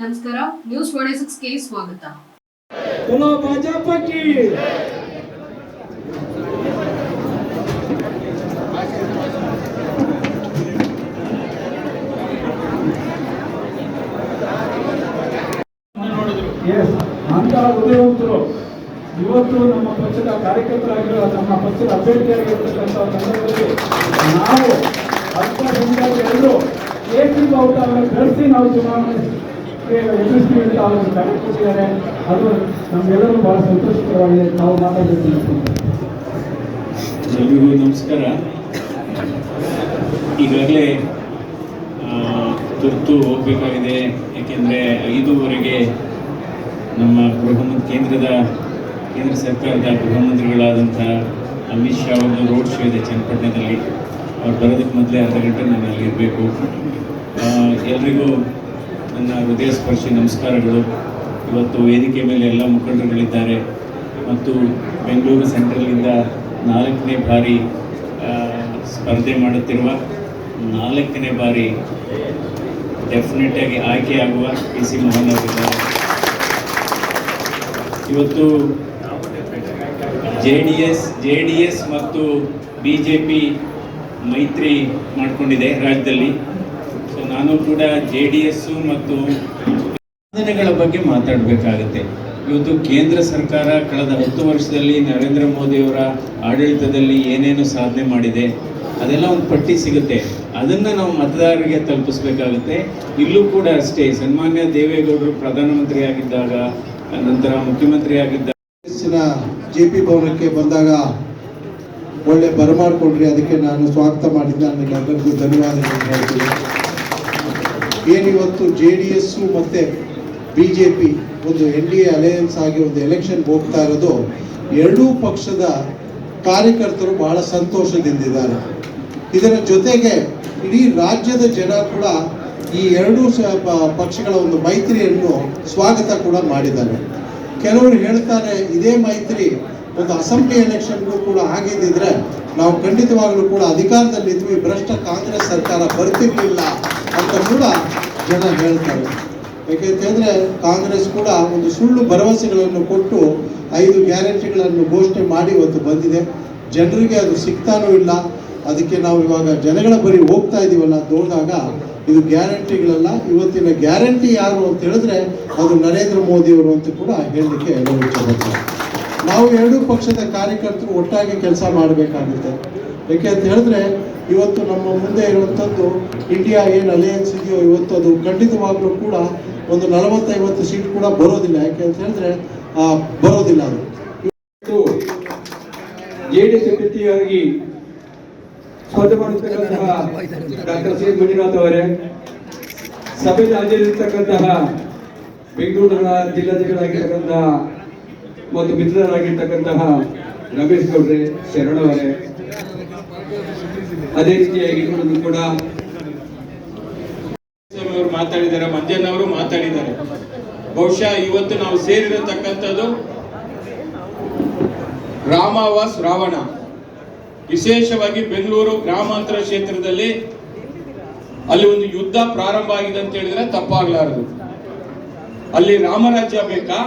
ನಮಸ್ಕಾರ news forty six K. ಸ್ವಾಗತ ಇವತ್ತು ನಮ್ಮ ಪಕ್ಷದ ಕಾರ್ಯಕರ್ತರಾಗಿರುವ ನಮ್ಮ ಪಕ್ಷದ ಅಭ್ಯರ್ಥಿಯಾಗಿರ್ತಕ್ಕಂಥ ಸಂದರ್ಭದಲ್ಲಿ ನಾವು ಅಲ್ಪ ಎಲ್ಲರೂ ಏಕೀಭಾವತವನ್ನು ಬೆಳೆಸಿ ನಾವು ಚುನಾವಣೆ ಯಶಸ್ವಿ ಅಂತ ಅವರು ಕರೆ ಕೊಟ್ಟಿದ್ದಾರೆ ಅದು ಬಹಳ ಸಂತೋಷಕರವಾಗಿದೆ ನಾವು ಎಲ್ರಿಗೂ ನಮಸ್ಕಾರ. ಈಗಾಗಲೇ ತುರ್ತು ಹೋಗಬೇಕಾಗಿದೆ. ಏಕೆಂದರೆ ಐದೂವರೆಗೆ ನಮ್ಮ ಗೃಹ ಕೇಂದ್ರದ, ಕೇಂದ್ರ ಸರ್ಕಾರದ ಗೃಹ ಅಮಿತ್ ಶಾ ಒಂದು ರೋಡ್ ಶೋ ಇದೆ ಚನ್ನಪಟ್ಟಣದಲ್ಲಿ. ಅವ್ರು ಬರೋದಕ್ಕೆ ಮೊದಲೇ ಅರ್ಧ ಗಂಟೆ ನಾನು ಅಲ್ಲಿ ಇರಬೇಕು ಎಲ್ರಿಗೂ ನನ್ನ ಹೃದಯ ಸ್ಪರ್ಶಿ ನಮಸ್ಕಾರಗಳು. ಇವತ್ತು ವೇದಿಕೆ ಮೇಲೆ ಎಲ್ಲ ಮುಖಂಡರುಗಳಿದ್ದಾರೆ. ಮತ್ತು ಬೆಂಗಳೂರು ಸೆಂಟ್ರಲ್ನಿಂದ ನಾಲ್ಕನೇ ಬಾರಿ ಸ್ಪರ್ಧೆ ಮಾಡುತ್ತಿರುವ ನಾಲ್ಕನೇ ಬಾರಿ ಡೆಫಿನೆಟಾಗಿ ಆಯ್ಕೆಯಾಗುವ ಪಿ ಸಿ ಮೋಹನ್ ಅವರಿದ್ದಾರೆ. ಇವತ್ತು J D S, J D S ಮತ್ತು ಬಿ ಜೆ ಪಿ ಮೈತ್ರಿ ಮಾಡಿಕೊಂಡಿದೆ ರಾಜ್ಯದಲ್ಲಿ. ನಾನು ಕೂಡ ಜೆ ಡಿ ಎಸ್ಸು ಮತ್ತು ಸಾಧನೆಗಳ ಬಗ್ಗೆ ಮಾತಾಡಬೇಕಾಗುತ್ತೆ. ಇವತ್ತು ಕೇಂದ್ರ ಸರ್ಕಾರ ಕಳೆದ ಹತ್ತು ವರ್ಷದಲ್ಲಿ ನರೇಂದ್ರ ಮೋದಿಯವರ ಆಡಳಿತದಲ್ಲಿ ಏನೇನು ಸಾಧನೆ ಮಾಡಿದೆ, ಅದೆಲ್ಲ ಒಂದು ಪಟ್ಟಿ ಸಿಗುತ್ತೆ. ಅದನ್ನ ನಾವು ಮತದಾರರಿಗೆ ತಲುಪಿಸ್ಬೇಕಾಗುತ್ತೆ. ಇಲ್ಲೂ ಕೂಡ ಅಷ್ಟೇ, ಸನ್ಮಾನ್ಯ ದೇವೇಗೌಡರು ಪ್ರಧಾನಮಂತ್ರಿ ಆಗಿದ್ದಾಗ, ನಂತರ ಮುಖ್ಯಮಂತ್ರಿ ಆಗಿದ್ದಾಗ ಜೆ ಪಿ ಭವನಕ್ಕೆ ಬಂದಾಗ ಒಳ್ಳೆ ಬರಮಾಡಿಕೊಂಡ್ರಿ, ಅದಕ್ಕೆ ನಾನು ಸ್ವಾಗತ ಮಾಡಿದ್ದೆ. ನನಗೆ ಎಲ್ಲರಿಗೂ ಧನ್ಯವಾದಗಳು ಏನಿವತ್ತು ಜೆ ಡಿ ಎಸ್ಸು ಮತ್ತು ಬಿ ಜೆ ಪಿ ಒಂದು ಎನ್ ಡಿ ಎ ಅಲಯನ್ಸ್ ಆಗಿ ಒಂದು ಎಲೆಕ್ಷನ್ ಹೋಗ್ತಾ ಇರೋದು, ಎರಡೂ ಪಕ್ಷದ ಕಾರ್ಯಕರ್ತರು ಬಹಳ ಸಂತೋಷದಿಂದಿದ್ದಾರೆ. ಇದರ ಜೊತೆಗೆ ಇಡೀ ರಾಜ್ಯದ ಜನ ಕೂಡ ಈ ಎರಡೂ ಪಕ್ಷಗಳ ಒಂದು ಮೈತ್ರಿಯನ್ನು ಸ್ವಾಗತ ಕೂಡ ಮಾಡಿದ್ದಾರೆ. ಕೆಲವರು ಹೇಳ್ತಾರೆ, ಇದೇ ಮೈತ್ರಿ ಒಂದು ಅಸೆಂಬ್ಲಿ ಎಲೆಕ್ಷನ್ಗೂ ಕೂಡ ಆಗಿದ್ದಿದ್ರೆ ನಾವು ಖಂಡಿತವಾಗ್ಲೂ ಕೂಡ ಅಧಿಕಾರದಲ್ಲಿ ಇದ್ವಿ. ಭ್ರಷ್ಟ ಕಾಂಗ್ರೆಸ್ ಸರ್ಕಾರ ಬರ್ತಿರ್ಲಿಲ್ಲ ಅಂತ ಕೂಡ ಜನ ಹೇಳ್ತಾರೆ. ಯಾಕೆಂತಂದ್ರೆ ಕಾಂಗ್ರೆಸ್ ಕೂಡ ಒಂದು ಸುಳ್ಳು ಭರವಸೆಗಳನ್ನು ಕೊಟ್ಟು ಐದು ಗ್ಯಾರಂಟಿಗಳನ್ನು ಘೋಷಣೆ ಮಾಡಿ ಇವತ್ತು ಬಂದಿದೆ. ಜನರಿಗೆ ಅದು ಸಿಗ್ತಾನೂ ಇಲ್ಲ. ಅದಕ್ಕೆ ನಾವು ಇವಾಗ ಜನಗಳ ಬರೀ ಹೋಗ್ತಾ ಇದೀವಲ್ಲ ದೋದಾಗ ಇದು ಗ್ಯಾರಂಟಿಗಳಲ್ಲ, ಇವತ್ತಿನ ಗ್ಯಾರಂಟಿ ಯಾರು ಅಂತ ಹೇಳಿದ್ರೆ ಅದು ನರೇಂದ್ರ ಮೋದಿ ಅವರು ಅಂತ ಕೂಡ ಹೇಳಲಿಕ್ಕೆ ಎಲ್ಲರೂ ನಾವು ಎರಡೂ ಪಕ್ಷದ ಕಾರ್ಯಕರ್ತರು ಒಟ್ಟಾಗಿ ಕೆಲಸ ಮಾಡಬೇಕಾಗುತ್ತೆ. ಯಾಕೆ ಅಂತ ಹೇಳಿದ್ರೆ, ಇವತ್ತು ನಮ್ಮ ಮುಂದೆ ಇರುವಂಥದ್ದು ಇಂಡಿಯಾ ಏನು ಅಲಯನ್ಸ್ ಇದೆಯೋ ಇವತ್ತು ಅದು ಖಂಡಿತವಾಗ್ಲೂ ಕೂಡ ಒಂದು ನಲವತ್ತೈವತ್ತು ಸೀಟ್ ಕೂಡ ಬರೋದಿಲ್ಲ. ಯಾಕೆ ಅಂತ ಹೇಳಿದ್ರೆ ಬರೋದಿಲ್ಲ ಅದು. ಜೆಡಿಎಸ್ ಅಭ್ಯರ್ಥಿಯಾಗಿ ಸ್ಪರ್ಧೆ ಮಾಡಿರ್ತಕ್ಕಂತಹ ಡಾಕ್ಟರ್ ಸಿ ಮಂಜುನಾಥ್ ಅವರೇ, ಸಭೆಯಲ್ಲಿ ಹಾಜರಿರ್ತಕ್ಕಂತಹ ಬೆಂಗಳೂರಿನ ಜಿಲ್ಲಾಧಿಕಾರಿಯಾಗಿರ್ತಕ್ಕಂತಹ ಮತ್ತು ಮಿತ್ರರಾಗಿರ್ತಕ್ಕಂತಹ ರಮೇಶ್ ಗೌಡ್ರೆ ಶರಣವರೆ ಅದೇ ರೀತಿಯಾಗಿ ಕೂಡ ಅವರು ಮಾತಾಡಿದ್ದಾರೆ ಮಂಜನ್ ಅವರು ಮಾತಾಡಿದ್ದಾರೆ. ಬಹುಶಃ ಇವತ್ತು ನಾವು ಸೇರಿರತಕ್ಕಂಥದ್ದು ರಾಮಾವಾಸ್ ರಾವಣ. ವಿಶೇಷವಾಗಿ ಬೆಂಗಳೂರು ಗ್ರಾಮಾಂತರ ಕ್ಷೇತ್ರದಲ್ಲಿ ಅಲ್ಲಿ ಒಂದು ಯುದ್ಧ ಪ್ರಾರಂಭ ಆಗಿದೆ ಅಂತ ಹೇಳಿದ್ರೆ ತಪ್ಪಾಗ್ಲಾರದು. ಅಲ್ಲಿ ರಾಮರಾಜ್ಯ ಬೇಕಾ?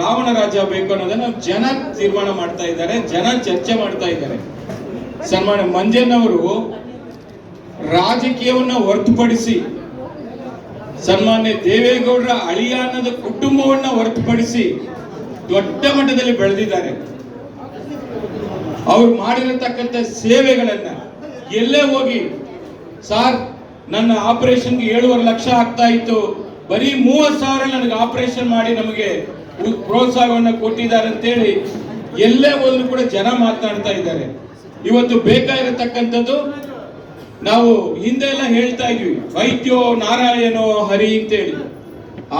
ರಾವಣ ರಾಜ್ಯ ಬೇಕು ಅನ್ನೋದನ್ನ ಜನ ತೀರ್ಮಾನ ಮಾಡ್ತಾ ಇದ್ದಾರೆ, ಜನ ಚರ್ಚೆ ಮಾಡ್ತಾ ಇದ್ದಾರೆ. ಸನ್ಮಾನ್ಯ ಮಂಜನ್ ಅವರು ರಾಜಕೀಯವನ್ನ ಹೊರತುಪಡಿಸಿ, ಸನ್ಮಾನ್ಯ ದೇವೇಗೌಡರ ಅಳಿಯ ಅನ್ನೋದ ಕುಟುಂಬವನ್ನ ಹೊರತುಪಡಿಸಿ ದೊಡ್ಡ ಮಟ್ಟದಲ್ಲಿ ಬೆಳೆದಿದ್ದಾರೆ. ಅವ್ರು ಮಾಡಿರತಕ್ಕಂಥ ಸೇವೆಗಳನ್ನ ಎಲ್ಲೇ ಹೋಗಿ, ಸಾರ್, ನನ್ನ ಆಪರೇಷನ್ಗೆ ಏಳುವರೆ ಲಕ್ಷ ಆಗ್ತಾ ಇತ್ತು, ಬರೀ ಮೂವತ್ತು ಸಾವಿರ ನನಗೆ ಆಪರೇಷನ್ ಮಾಡಿ ನಮಗೆ ಪ್ರೋತ್ಸಾಹವನ್ನ ಕೊಟ್ಟಿದ್ದಾರೆ ಅಂತೇಳಿ ಎಲ್ಲೇ ಹೋದ್ರು ಕೂಡ ಜನ ಮಾತನಾಡ್ತಾ ಇದ್ದಾರೆ. ಇವತ್ತು ಬೇಕಾಗಿರತಕ್ಕಂಥದ್ದು ನಾವು ಹಿಂದೆ ಎಲ್ಲ ಹೇಳ್ತಾ ಇದ್ವಿ, ವೈದ್ಯೋ ನಾರಾಯಣೋ ಹರಿ ಅಂತೇಳಿ.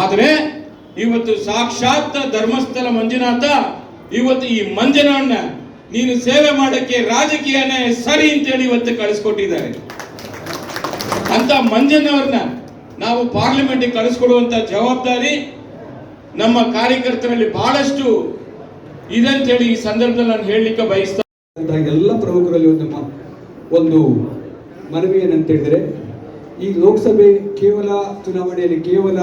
ಆದ್ರೆ ಇವತ್ತು ಸಾಕ್ಷಾತ್ ಧರ್ಮಸ್ಥಳ ಮಂಜುನಾಥ, ಇವತ್ತು ಈ ಮಂಜನವನ್ನ ನೀನು ಸೇವೆ ಮಾಡಕ್ಕೆ ರಾಜಕೀಯನೇ ಸರಿ ಅಂತೇಳಿ ಇವತ್ತು ಕಳಿಸ್ಕೊಟ್ಟಿದ್ದಾರೆ. ಅಂತ ಮಂಜನವ್ರನ್ನ ನಾವು ಪಾರ್ಲಿಮೆಂಟ್ಗೆ ಕಳಿಸ್ಕೊಡುವಂತ ಜವಾಬ್ದಾರಿ ನಮ್ಮ ಕಾರ್ಯಕರ್ತರಲ್ಲಿ ಬಹಳಷ್ಟು ಇದೆ ಅಂತೇಳಿ ಈ ಸಂದರ್ಭದಲ್ಲಿ ನಾನು ಹೇಳಲಿಕ್ಕೆ ಬಯಸ್ತಾ ಎಲ್ಲ ಪ್ರಮುಖರಲ್ಲಿ ಒಂದು ಮ- ಒಂದು ಮನವಿ ಏನಂತ ಹೇಳಿದ್ರೆ, ಈ ಲೋಕಸಭೆ ಕೇವಲ ಚುನಾವಣೆಯಲ್ಲಿ ಕೇವಲ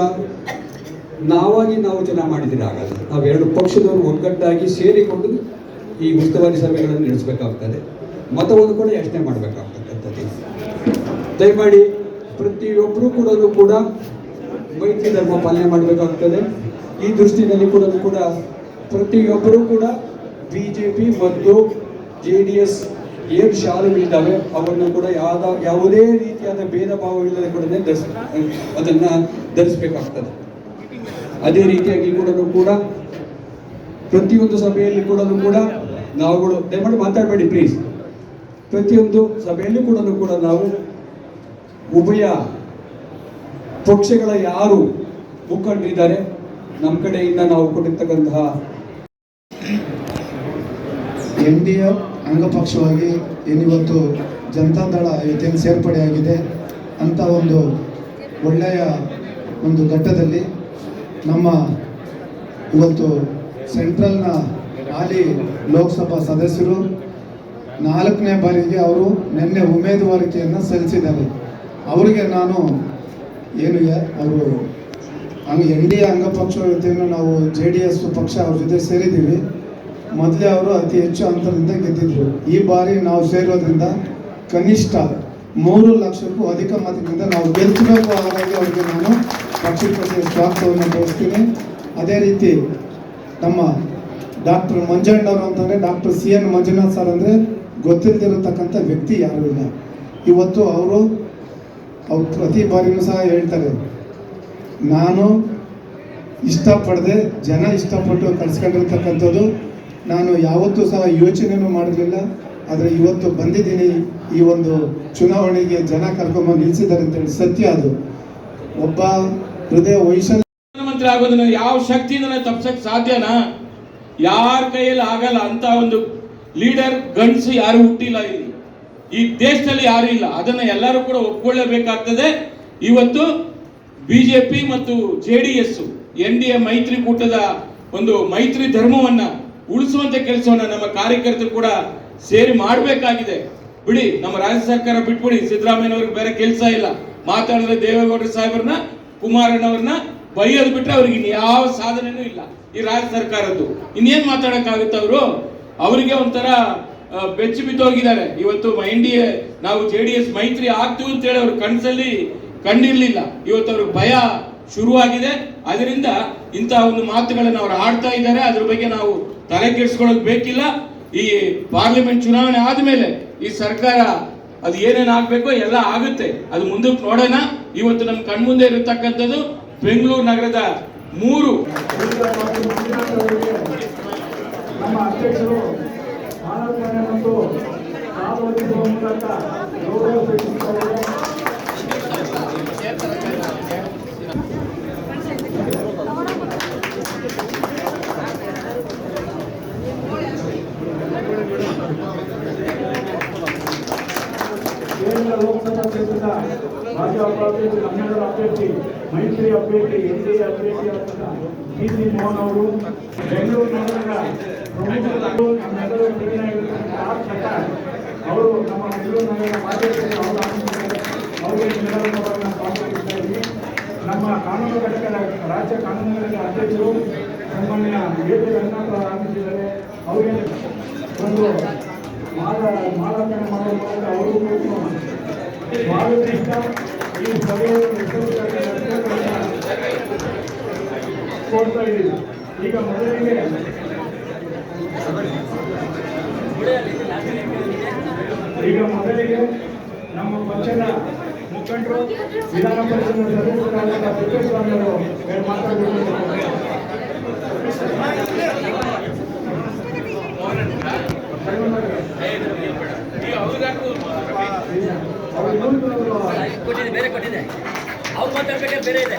ನಾವಾಗಿ ನಾವು ಜನ ಮಾಡಿದರೆ ಆಗಲ್ಲ. ನಾವು ಎರಡು ಪಕ್ಷದವರು ಒಗ್ಗಟ್ಟಾಗಿ ಸೇರಿಕೊಂಡು ಈ ಉಸ್ತುವಾರಿ ಸಭೆಗಳನ್ನು ನಡೆಸಬೇಕಾಗ್ತದೆ. ಮತವನ್ನು ಕೂಡ ಯೋಚನೆ ಮಾಡಬೇಕಾಗ್ತಕ್ಕಂಥದ್ದು ದಯಮಾಡಿ ಪ್ರತಿಯೊಬ್ಬರು ಕೂಡ ಕೂಡ ಮೈತ್ರಿ ಧರ್ಮ ಪಾಲನೆ ಮಾಡಬೇಕಾಗ್ತದೆ. ಈ ದೃಷ್ಟಿಯಲ್ಲಿ ಕೂಡ ಕೂಡ ಪ್ರತಿಯೊಬ್ಬರೂ ಕೂಡ ಬಿ ಜೆ ಪಿ ಮತ್ತು ಜೆ ಡಿ ಎಸ್ ಏನು ಶಾಲೆಗಳಿದ್ದಾವೆ. ಅವನ್ನು ಕೂಡ ಯಾವ್ದ, ಯಾವುದೇ ರೀತಿಯಾದ ಭೇದ ಭಾವವಿಲ್ಲದೆ ಕೂಡ ಧರಿಸ್, ಅದನ್ನು ಧರಿಸಬೇಕಾಗ್ತದೆ. ಅದೇ ರೀತಿಯಾಗಿ ಕೂಡ ಕೂಡ ಪ್ರತಿಯೊಂದು ಸಭೆಯಲ್ಲಿ ಕೂಡ ಕೂಡ ನಾವುಗಳು, ದಯಮಾಡಿ ಮಾತಾಡಬೇಡಿ ಪ್ಲೀಸ್ ಪ್ರತಿಯೊಂದು ಸಭೆಯಲ್ಲಿ ಕೂಡ ಕೂಡ ನಾವು ಉಭಯ ಪಕ್ಷಗಳ ಯಾರು ಮುಖಂಡರಿದ್ದಾರೆ ನಮ್ಮ ಕಡೆಯಿಂದ ನಾವು ಕೊಟ್ಟಿರ್ತಕ್ಕಂತಹ ಎನ್ ಡಿ ಎ ಅಂಗಪಕ್ಷವಾಗಿ ಏನಿವತ್ತು ಜನತಾದಳ ಇದೇನು ಸೇರ್ಪಡೆಯಾಗಿದೆ ಅಂತ ಒಂದು ಒಳ್ಳೆಯ ಒಂದು ಘಟ್ಟದಲ್ಲಿ ನಮ್ಮ ಇವತ್ತು ಸೆಂಟ್ರಲ್ನ ಹಾಲಿ ಲೋಕಸಭಾ ಸದಸ್ಯರು ನಾಲ್ಕನೇ ಬಾರಿಗೆ ಅವರು ನಿನ್ನೆ ಉಮೇದುವಾರಿಕೆಯನ್ನು ಸಲ್ಲಿಸಿದ್ದಾರೆ. ಅವರಿಗೆ ನಾನು ಏನು ಅವರು ಹಂಗ ಎನ್ ಡಿ ಎ ಅಂಗಪಕ್ಷ ಜೊತೆಯನ್ನು ನಾವು ಜೆ ಡಿ ಎಸ್ ಪಕ್ಷ ಅವ್ರ ಜೊತೆ ಸೇರಿದ್ದೀವಿ. ಮೊದಲೇ ಅವರು ಅತಿ ಹೆಚ್ಚು ಅಂತರದಿಂದ ಗೆದ್ದಿದ್ರು. ಈ ಬಾರಿ ನಾವು ಸೇರೋದ್ರಿಂದ ಕನಿಷ್ಠ ಮೂರು ಲಕ್ಷಕ್ಕೂ ಅಧಿಕ ಮತದಿಂದ ನಾವು ಗೆಲ್ಸಬೇಕು ಹಾಗಾಗಿ ಅವರಿಗೆ ನಾನು ಪಕ್ಷಕ್ಕೆ ಸ್ವಾಗತವನ್ನು ಬಯಸ್ತೀನಿ ಅದೇ ರೀತಿ ನಮ್ಮ ಡಾಕ್ಟರ್ ಮಂಜಣ್ಣವರು ಅಂತಂದರೆ doctor C N Manjunath sir ಅಂದರೆ ಗೊತ್ತಿಲ್ಲದಿರತಕ್ಕಂಥ ವ್ಯಕ್ತಿ ಯಾರೂ ಇಲ್ಲ. ಇವತ್ತು ಅವರು ಅವ್ರು ಪ್ರತಿ ಬಾರಿಯೂ ಸಹ ಹೇಳ್ತಾರೆ ನಾನು ಇಷ್ಟಪಡದೆ ಜನ ಇಷ್ಟಪಟ್ಟು ಕಳ್ಸ್ಕೊಂಡಿರ್ತಕ್ಕಂಥದ್ದು, ನಾನು ಯಾವತ್ತೂ ಸಹ ಯೋಚನೆಯೂ ಮಾಡಿರಲಿಲ್ಲ. ಆದರೆ ಇವತ್ತು ಬಂದಿದ್ದೀನಿ ಈ ಒಂದು ಚುನಾವಣೆಗೆ ಜನ ಕರ್ಕೊಂಬಂದು ನಿಲ್ಲಿಸಿದ್ದಾರೆ ಅಂತೇಳಿ ಸತ್ಯ ಅದು. ಒಬ್ಬ ಹೃದಯ ವೈಶಲ್ಯ ಪ್ರಧಾನಮಂತ್ರಿ ಆಗೋದನ್ನ ಯಾವ ಶಕ್ತಿಯಿಂದ ತಪ್ಸಕ್ ಸಾಧ್ಯನಾ? ಯಾರ ಕೈಯಲ್ಲಿ ಆಗಲ್ಲ ಅಂತ ಒಂದು ಲೀಡರ್ ಗಂಡಸು ಯಾರು ಹುಟ್ಟಿಲ್ಲ ಇಲ್ಲಿ. ಈ ದೇಶದಲ್ಲಿ ಯಾರು ಇಲ್ಲ. ಅದನ್ನ ಎಲ್ಲರೂ ಕೂಡ ಒಪ್ಕೊಳ್ಳೇಬೇಕಾಗ್ತದೆ. ಇವತ್ತು ಬಿಜೆಪಿ ಮತ್ತು J D S N D A ಮೈತ್ರಿಕೂಟದ ಒಂದು ಮೈತ್ರಿ ಧರ್ಮವನ್ನ ಉಳಿಸುವಂತ ಕೆಲಸವನ್ನ ನಮ್ಮ ಕಾರ್ಯಕರ್ತರು ಕೂಡ ಸೇರಿ ಮಾಡಬೇಕಾಗಿದೆ. ಬಿಡಿ, ನಮ್ಮ ರಾಜ್ಯ ಸರ್ಕಾರ ಬಿಟ್ಬಿಡಿ, ಸಿದ್ದರಾಮಯ್ಯನವ್ರಿಗೆ ಬೇರೆ ಕೆಲಸ ಇಲ್ಲ. ಮಾತಾಡಿದ್ರೆ ದೇವೇಗೌಡ ಸಾಹೇಬ್ರನ್ನ, ಕುಮಾರಣ್ಣವ್ರನ್ನ ಬೈಯೋದು ಬಿಟ್ರೆ ಅವ್ರಿಗೆ ಯಾವ ಸಾಧನೆನೂ ಇಲ್ಲ. ಈ ರಾಜ್ಯ ಸರ್ಕಾರದ್ದು. ಇನ್ನೇನ್ ಮಾತಾಡಕ್ಕಾಗುತ್ತೆ ಅವರು? ಅವರಿಗೆ ಒಂಥರ ಬೆಚ್ಚಿ ಬಿದ್ದೋಗಿದ್ದಾರೆ. ಇವತ್ತು ಎನ್ ಡಿ ಎ ನಾವು ಜೆ ಡಿ ಎಸ್ ಮೈತ್ರಿ ಆಗ್ತೀವಿ ಅಂತೇಳಿ ಅವ್ರ ಕನಸಲ್ಲಿ ಕಂಡಿರ್ಲಿಲ್ಲ. ಇವತ್ತು ಅವ್ರಿಗೆ ಭಯ ಶುರುವಾಗಿದೆ. ಅದರಿಂದ ಇಂತಹ ಒಂದು ಮಾತುಗಳನ್ನು ಅವ್ರು ಆಡ್ತಾ ಇದ್ದಾರೆ. ಅದ್ರ ಬಗ್ಗೆ ನಾವು ತಲೆ ಕೆಡಿಸ್ಕೊಳ್ಳೋದು ಬೇಕಿಲ್ಲ. ಈ ಪಾರ್ಲಿಮೆಂಟ್ ಚುನಾವಣೆ ಆದ್ಮೇಲೆ ಈ ಸರ್ಕಾರ ಅದು ಏನೇನು ಆಗ್ಬೇಕೋ ಎಲ್ಲ ಆಗುತ್ತೆ. ಅದು ಮುಂದಕ್ಕೆ ನೋಡೋಣ. ಇವತ್ತು ನಮ್ಮ ಕಣ್ಮುಂದೆ ಇರತಕ್ಕಂಥದ್ದು ಬೆಂಗಳೂರು ನಗರದ ಮೂರು ಮೂಲಕ ಲೋಕಸಭಾ ಕ್ಷೇತ್ರದ ಭಾಜಪ ಅಭ್ಯರ್ಥಿ ಕನ್ನಡದ ಅಭ್ಯರ್ಥಿ, ಮೈತ್ರಿ ಅಭ್ಯರ್ಥಿ ಎನ್ ಡಿ ಎ ಅಭ್ಯರ್ಥಿಯಾದ ಪಿ ಸಿ ಮೋಹನ್ ಅವರು ಬೆಂಗಳೂರು ನಗರದ ಅವರು ನಮ್ಮ ಬೆಂಗಳೂರು ನಗರದ ಆಗಮಿಸಿದ್ದಾರೆ ಅವರಿಗೆ ನಾವು ಸ್ವಾಗತಿಸ್ತಾ ನಮ್ಮ ಕಾನೂನು ಘಟಕದ ರಾಜ್ಯ ಕಾನೂನು ಘಟಕದ ಅಧ್ಯಕ್ಷರು ಸನ್ಮಾನ್ಯ ಎ ಪಿ ರಂಗನಾಥ್ ಅವರು ಅವರಿಗೆ ಒಂದು ಮಾಲ ಮಾಲಕನ ಮಾಡುವ ಅವರು ಈ ಇದ್ದೀವಿ ಈಗ ಮೊದಲಿಗೆ ಈಗ ಮೊದಲಿಗೆ ನಮ್ಮ ಪಕ್ಷದ ಮುಖಂಡರು, ವಿಧಾನ ಪರಿಷತ್ ಸದಸ್ಯರಾದ ತಿಪ್ಪೇಸ್ವಾಮಿ ಅವರು ಮಾತಾಡಬೇಕು ಕೊಟ್ಟಿದೆ ಬೇರೆ ಕೊಟ್ಟಿದೆ ಅವ್ರು ಮಾತಾಡ್ಬೇಕಾದ್ರೆ ಬೇರೆ ಇದೆ